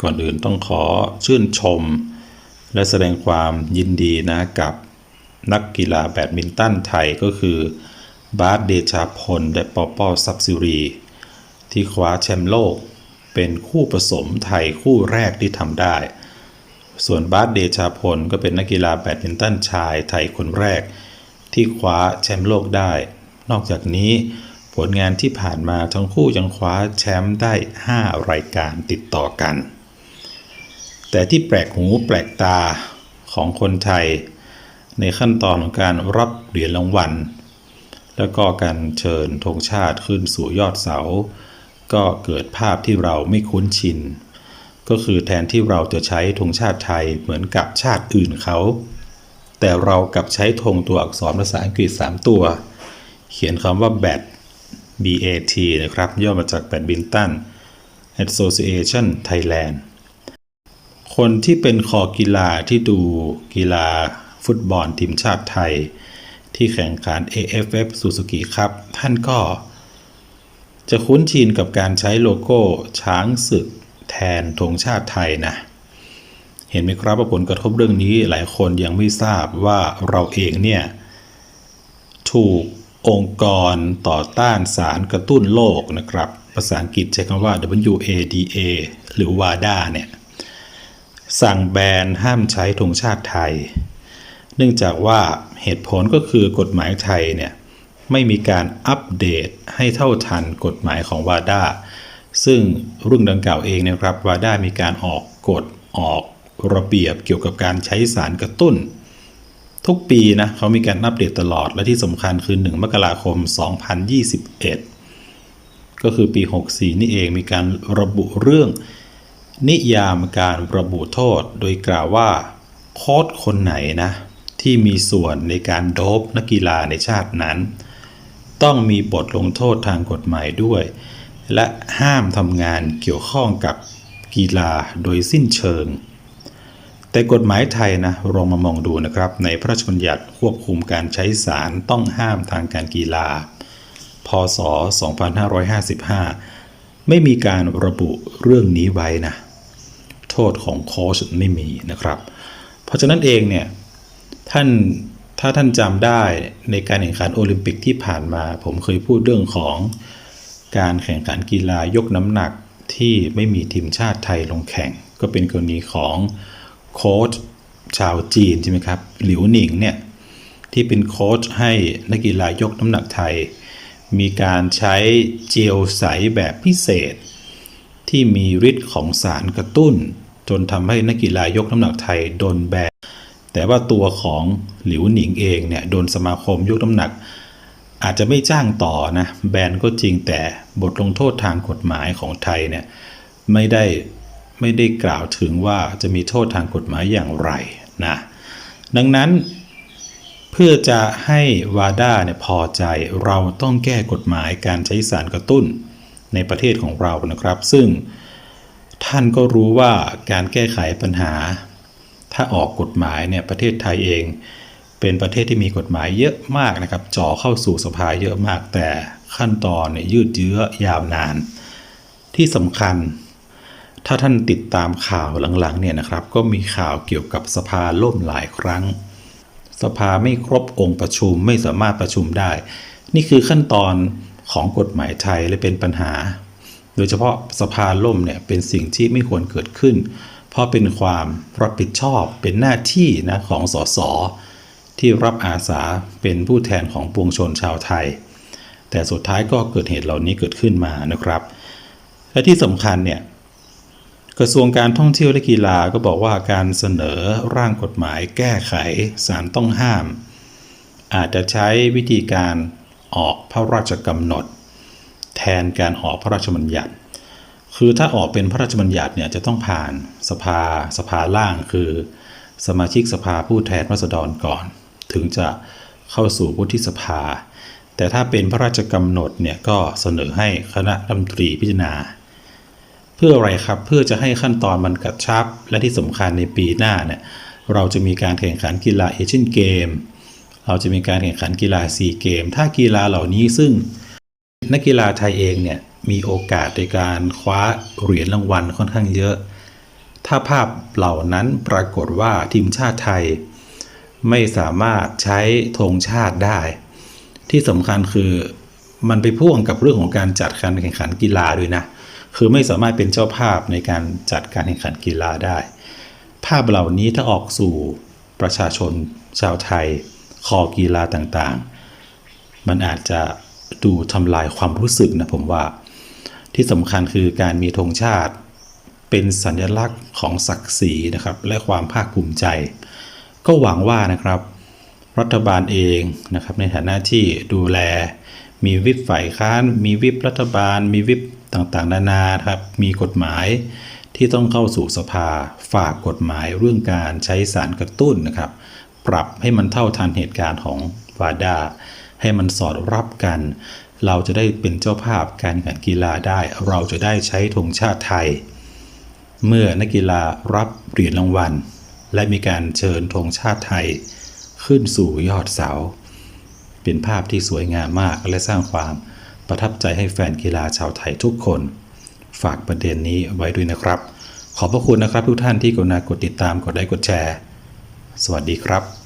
ก่อนอื่นต้องขอชื่นชม และแสดงความยินดีนะกับนักกีฬาแบดมินตันไทยก็คือบาสเดชาพล และปอปอซับซิรี ที่คว้าแชมป์โลก เป็นคู่ผสมไทยคู่แรกที่ทำได้ ส่วนบาสเดชาพลก็เป็นนักกีฬาแบดมินตันชายไทยคนแรก ที่คว้าแชมป์โลกได้ นอกจากนี้ผลงานที่ผ่านมาทั้งคู่ยังคว้าแชมป์ได้ 5 รายการติดต่อกัน แต่ที่แปลกหูแปลกตาของคนไทย ในขั้นตอนของการรับเหรียญรางวัล แล้วก็การเชิญธงชาติขึ้นสู่ยอดเสา ก็เกิดภาพที่เราไม่คุ้นชิน ก็คือแทนที่เราจะใช้ธงชาติไทยเหมือนกับชาติอื่นเขา แต่เรากับใช้ธงตัวอักษรภาษาอังกฤษ 3 ตัว เขียนคำว่า BAT BAT นะครับ ย่อมาจาก Badminton Association Thailand คนที่เป็นคอกีฬาที่ดูกีฬาฟุตบอลทีมชาติไทย ที่แข่งขัน AFF Suzuki ครับ ท่านก็ จะคุ้นชินกับการใช้โลโก้ช้างศึกแทนธงชาติไทยนะเห็นไหมครับว่าผลกระทบเรื่องนี้หลายคนยังไม่ทราบว่าเราเองเนี่ย ถูกองค์กรต่อต้านสารกระตุ้นโลกนะครับ ภาษาอังกฤษใช้คำว่า WADA หรือ WADA เนี่ย สั่งแบนห้ามใช้ธงชาติไทย เนื่องจากว่าเหตุผลก็คือกฎหมายไทยเนี่ยไม่มีการอัปเดตให้เท่าทันกฎหมายของวาด้าซึ่งเรื่องดังกล่าวเองนะครับวาด้ามีการออกกฎออกระเบียบเกี่ยวกับการใช้สารกระตุ้น ทุกปีนะเขามีการอัปเดตตลอดและที่สำคัญคือ 1 มกราคม 2021 ก็คือปี 64 นี่เองมีการระบุเรื่อง นิยามการระบุโทษโดยกล่าวว่าโค้ชคนไหนนะ ที่มีส่วนในการโดบนักกีฬาในชาตินั้น ต้องมีบทลงโทษทางกฎหมายด้วย และห้ามทำงานเกี่ยวข้องกับกีฬาโดยสิ้นเชิง แต่กฎหมายไทยนะลองมามองดูนะครับ ในพระราชบัญญัติควบคุมการใช้สารต้องห้ามทางการกีฬา พศ 2555 ไม่มีการระบุเรื่องนี้ไว้นะ ษของโค้ชไม่มีนะครับ เพราะฉะนั้นเองเนี่ยท่านถ้าท่านจำได้ในการแข่งขันโอลิมปิกที่ผ่านมา ผมเคยพูดเรื่องของการแข่งขันกีฬายกน้ำหนักที่ไม่มีทีมชาติไทยลงแข่ง ก็เป็นกรณีของโค้ชชาวจีนใช่ไหมครับหลิวหนิงเนี่ยที่เป็นโค้ชให้นักกีฬายกน้ำหนักไทย มีการใช้เจลใสแบบพิเศษ ที่มีฤทธิ์ของสารกระตุ้น จนทำให้นักกีฬายกน้ำหนักไทยโดนแบนแต่ว่าตัวของหลิวหนิงเองเนี่ยโดนสมาคมยกน้ำหนัก อาจจะไม่จ้างต่อนะแบนก็จริงแต่บทลงโทษทางกฎหมายของไทยเนี่ยไม่ได้ไม่ได้กล่าวถึงว่าจะมีโทษทางกฎหมายอย่างไรนะดังนั้นเพื่อจะให้วาด้าเนี่ยพอใจเราต้องแก้กฎหมายการใช้สารกระตุ้นในประเทศของเรานะครับ ซึ่ง ท่านก็รู้ว่าการแก้ไขปัญหา ถ้าออกกฎหมายเนี่ยประเทศไทยเอง เป็นประเทศที่มีกฎหมายเยอะมากนะครับจ่อเข้าสู่สภาเยอะมากแต่ขั้นตอนเนี่ยยืดเยื้อยาวนาน ที่สำคัญ ถ้าท่านติดตามข่าวหลังๆเนี่ยนะครับ ก็มีข่าวเกี่ยวกับสภาล่มหลายครั้ง สภาไม่ครบองค์ประชุมไม่สามารถประชุมได้ นี่คือขั้นตอนของกฎหมายไทยและเป็นปัญหา โดยเฉพาะสภาล่มเนี่ยเป็นสิ่งที่ไม่ควรเกิดขึ้น เพราะเป็นความรับผิดชอบเป็นหน้าที่นะของสสที่รับอาสาเป็นผู้แทนของปวงชนชาวไทย แต่สุดท้ายก็เกิดเหตุเหล่านี้เกิดขึ้นมานะครับ และที่สำคัญเนี่ยกระทรวงการท่องเที่ยวและกีฬาก็บอกว่าการเสนอร่างกฎหมายแก้ไขสารต้องห้าม อาจจะใช้วิธีการออกพระราชกำหนด แทนการออกพระราชบัญญัติ คือถ้าออกเป็นพระราชบัญญัติเนี่ยจะต้องผ่านสภาสภาล่างคือ สมาชิกสภาผู้แทนราษฎรก่อน ถึงจะเข้าสู่วุฒิสภา แต่ถ้าเป็นพระราชกำหนดเนี่ยก็เสนอให้คณะรัฐมนตรีพิจารณา เพื่ออะไรครับเพื่อจะให้ขั้นตอนมันกระชับ และที่สำคัญในปีหน้าเนี่ยเราจะมีการแข่งขันกีฬาเอเชียนเกม เราจะมีการแข่งขันกีฬาซีเกม ถ้ากีฬาเหล่านี้ซึ่ง นักกีฬาไทยเองเนี่ยมีโอกาสในการคว้าเหรียญรางวัลค่อนข้างเยอะ ถ้าภาพเหล่านั้นปรากฏว่าทีมชาติไทย ไม่สามารถใช้ธงชาติได้ ที่สำคัญคือมันไปพ่วงกับเรื่องของการจัดการแข่งขันกีฬาด้วยนะ คือไม่สามารถเป็นเจ้าภาพในการจัดการแข่งขันกีฬาได้ ภาพเหล่านี้ถ้าออกสู่ประชาชนชาวไทย คอกีฬาต่างๆ มันอาจจะ ดูทำลายความรู้สึกนะผมว่า ที่สำคัญคือการมีธงชาติ เป็นสัญลักษณ์ของศักดิ์ศรีนะครับ และความภาคภูมิใจ ก็หวังว่านะครับ รัฐบาลเองนะครับ ในฐานะที่ดูแล มีวิปฝ่ายค้าน มีวิปรัฐบาล มีวิปต่างๆ นานาครับ มีกฎหมายที่ต้องเข้าสู่สภาฝากกฎหมายเรื่องการใช้สารกระตุ้นนะครับ ปรับให้มันเท่าทันเหตุการณ์ของวาดา ให้มันสอดรับกัน เราจะได้เป็นเจ้าภาพการแข่งกีฬาได้ เราจะได้ใช้ธงชาติไทย เมื่อนักกีฬารับเหรียญรางวัล และมีการเชิญธงชาติไทย ขึ้นสู่ยอดเสา เป็นภาพที่สวยงามมากและสร้างความประทับใจให้แฟนกีฬาชาวไทยทุกคน ฝากประเด็นนี้ไว้ด้วยนะครับ ขอบพระคุณนะครับทุกท่านที่กรุณากดติดตามกดไลค์กดแชร์ สวัสดีครับ